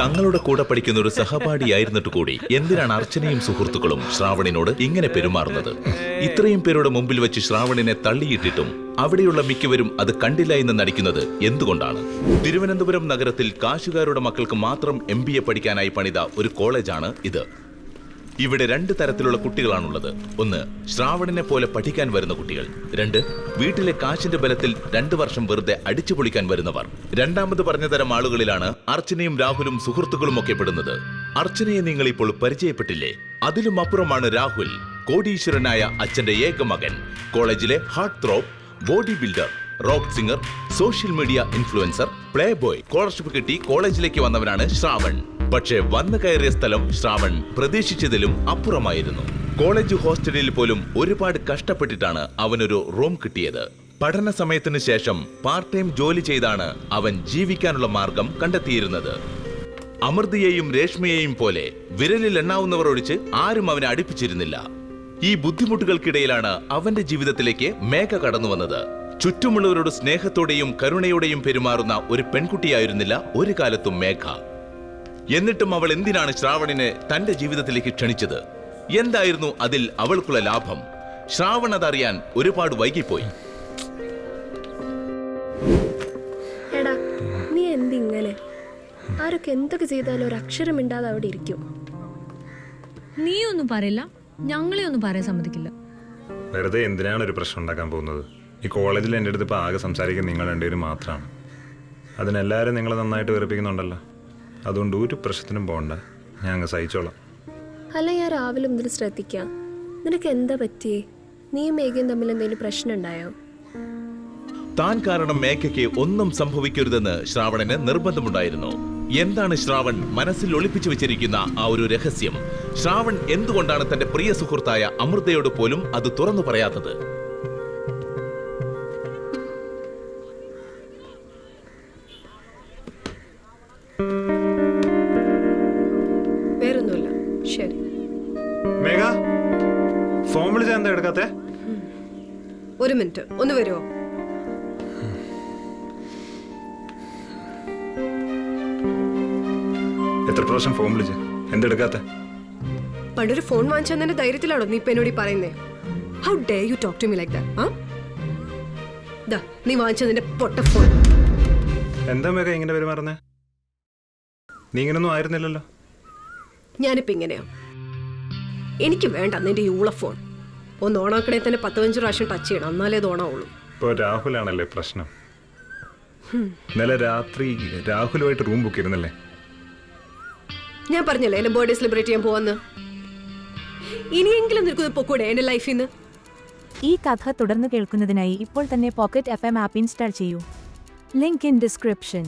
തങ്ങളുടെ കൂടെ പഠിക്കുന്ന ഒരു സഹപാഠിയായിരുന്നിട്ട് കൂടി എന്തിനാണ് അർച്ചനയും സുഹൃത്തുക്കളും ശ്രാവണിനോട് ഇങ്ങനെ പെരുമാറുന്നത്? ഇത്രയും പേരുടെ മുമ്പിൽ വെച്ച് ശ്രാവണിനെ തള്ളിയിട്ടിട്ടും അവിടെയുള്ള മിക്കവരും അത് കണ്ടില്ല എന്ന് നടിക്കുന്നത് എന്തുകൊണ്ടാണ്? തിരുവനന്തപുരം നഗരത്തിൽ കാശുകാരുടെ മക്കൾക്ക് മാത്രം എം പഠിക്കാനായി പണിത ഒരു കോളേജാണ് ഇത്. ഇവിടെ രണ്ട് തരത്തിലുള്ള കുട്ടികളാണുള്ളത്. ഒന്ന് ശ്രാവണനെ പോലെ പഠിക്കാൻ വരുന്ന കുട്ടികൾ. രണ്ട് വീട്ടിലെ കാശിന്റെ ബലത്തിൽ രണ്ടു വർഷം വെറുതെ അടിച്ചു പൊളിക്കാൻ വരുന്നവർ. രണ്ടാമത് പറഞ്ഞ തരം ആളുകളിലാണ് അർച്ചനയും രാഹുലും സുഹൃത്തുക്കളും ഒക്കെ പെടുന്നത്. അർച്ചനയെ നിങ്ങൾ ഇപ്പോൾ പരിചയപ്പെട്ടില്ലേ? അതിലും അപ്പുറമാണ് രാഹുൽ കോടീശ്വരനായ അച്ഛന്റെ ഏക മകൻ. കോളേജിലെ heart throb body builder rock singer social media influencer play boy scholarship കിട്ടി കോളേജിലേക്ക് വന്നവനാണ് ശ്രാവൺ. പക്ഷേ വന്നു കയറിയ സ്ഥലം ശ്രാവൺ പ്രതീക്ഷിച്ചതിലും അപ്പുറമായിരുന്നു. കോളേജ് ഹോസ്റ്റലിൽ പോലും ഒരുപാട് കഷ്ടപ്പെട്ടിട്ടാണ് അവനൊരു റൂം കിട്ടിയത്. പഠന സമയത്തിന് ശേഷം പാർട്ട് ടൈം ജോലി ചെയ്താണ് അവൻ ജീവിക്കാനുള്ള മാർഗം കണ്ടെത്തിയിരുന്നത്. അമൃതയെയും രേഷ്മയെയും പോലെ വിരലിൽ എണ്ണാവുന്നവർ ഒഴിച്ച് ആരും അവനെ അടുപ്പിച്ചിരുന്നില്ല. ഈ ബുദ്ധിമുട്ടുകൾക്കിടയിലാണ് അവന്റെ ജീവിതത്തിലേക്ക് മേഘ കടന്നു വന്നത്. ചുറ്റുമുള്ളവരോട് സ്നേഹത്തോടെയും കരുണയോടെയും പെരുമാറുന്ന ഒരു പെൺകുട്ടിയായിരുന്നില്ല ഒരു കാലത്തും മേഘ. എന്നിട്ടും അവൾ എന്തിനാണ് ശ്രാവണിനെ തന്റെ ജീവിതത്തിലേക്ക് ക്ഷണിച്ചത്? എന്തായിരുന്നു അതിൽ അവൾക്കുള്ള ലാഭം? ശ്രാവൺ അതറിയാൻ ഒരുപാട് വൈകിപ്പോയി. എടാ നീ എന്തിങ്ങനെ? ആരൊക്കെ എന്തൊക്കെ ചെയ്താലും ഒരു അക്ഷരം മിണ്ടാതെ അവിടെ ഇരിക്കും. നീ ഒന്നും പറയില്ല. ഞങ്ങളെ ഒന്നും പറയാൻ സമ്മതിക്കില്ല. വെറുതെ എന്തിനാണ് ഒരു പ്രശ്നം ഉണ്ടാക്കാൻ പോകുന്നത്? ഈ കോളേജിൽ എന്റെ അടുത്ത് ഇപ്പോൾ ആകെ സംസാരിക്കുന്ന നിങ്ങൾ രണ്ടുപേരും മാത്രമാണ്. അതിനെല്ലാവരും നിങ്ങളെ നന്നായിട്ട് വെറുപ്പിക്കുന്നുണ്ടല്ലോ. അതുകൊണ്ട് ഒരു പ്രശ്നത്തിനും പോകണ്ട ഞാൻ അങ്ങ് സഹിച്ചോളാം. അല്ല ഞാൻ രാവിലെ മുതൽ ശ്രദ്ധിക്കാം. നിനക്ക് എന്താ പറ്റിയേ? നീയും മേഘയും തമ്മിൽ എന്തെങ്കിലും പ്രശ്നം ഉണ്ടായോ താൻ കാരണം മേഘയ്ക്ക് ഒന്നും സംഭവിക്കരുതെന്ന് ശ്രാവണന് നിർബന്ധമുണ്ടായിരുന്നു. എന്താണ് ശ്രാവൺ മനസ്സിൽ ഒളിപ്പിച്ചു വെച്ചിരിക്കുന്ന ആ ഒരു രഹസ്യം? ശ്രാവൺ എന്തുകൊണ്ടാണ് തന്റെ പ്രിയ സുഹൃത്തായ അമൃതയോട് പോലും അത് തുറന്നു പറയാത്തത്? ശരി. മേഘ ഫോൺ എന്താ എടുക്കാത്തെ? ഒരു മിനിറ്റ് ഒന്ന് വരുമോ എത്ര പ്രാവശ്യം ഫോൺ വിളിച്ച്? എന്തെടുക്കാത്തെ പണ്ടൊരു ഫോൺ വാങ്ങിച്ചതിന്റെ ധൈര്യത്തിലാണോ നീ ഇപ്പൊ എന്നോട് പറയുന്നേ? How dare you talk to me like that ആ നീ വാങ്ങിച്ചതിന്റെ പൊട്ട ഫോൺ എന്താ മേഘ ഇങ്ങനെ പെരുമാറുന്നേ? നീ ഇങ്ങനൊന്നും ആയിരുന്നില്ലല്ലോ. ഞാനിപ്പോ ഇങ്ങനെയാ. എനിക്ക് വേണ്ട നിന്റെ യൂളഫോൺ ഒന്ന് ഓണാക്കണേ തന്നെ പത്ത് പതിനഞ്ച് പ്രാവശ്യം ടച്ച് ചെയ്യണം. എന്നാലേ ഇത് ഓണാവുള്ളൂ. ഇപ്പോൾ രാഹുലാണല്ലേ പ്രശ്നം? ഇന്നലെ രാത്രി രാഹുലുമായിട്ട് റൂം ബുക്ക് ചെയ്തിരുന്നല്ലേ? ഞാൻ പറഞ്ഞല്ലേ എന്റെ ബർത്ത്ഡേ സെലിബ്രേറ്റ് ചെയ്യാൻ പോവാന്ന്? ഇനിയെങ്കിലും നിനക്കൊന്ന് പൊക്കൂടെ എന്റെ ലൈഫിൽ നിന്ന് ഈ കഥ തുടർന്ന് കേൾക്കുന്നതിനായി ഇപ്പോൾ തന്നെ പോക്കറ്റ് എഫ് എം ആപ്പ് ഇൻസ്റ്റാൾ ചെയ്യൂ. Link in description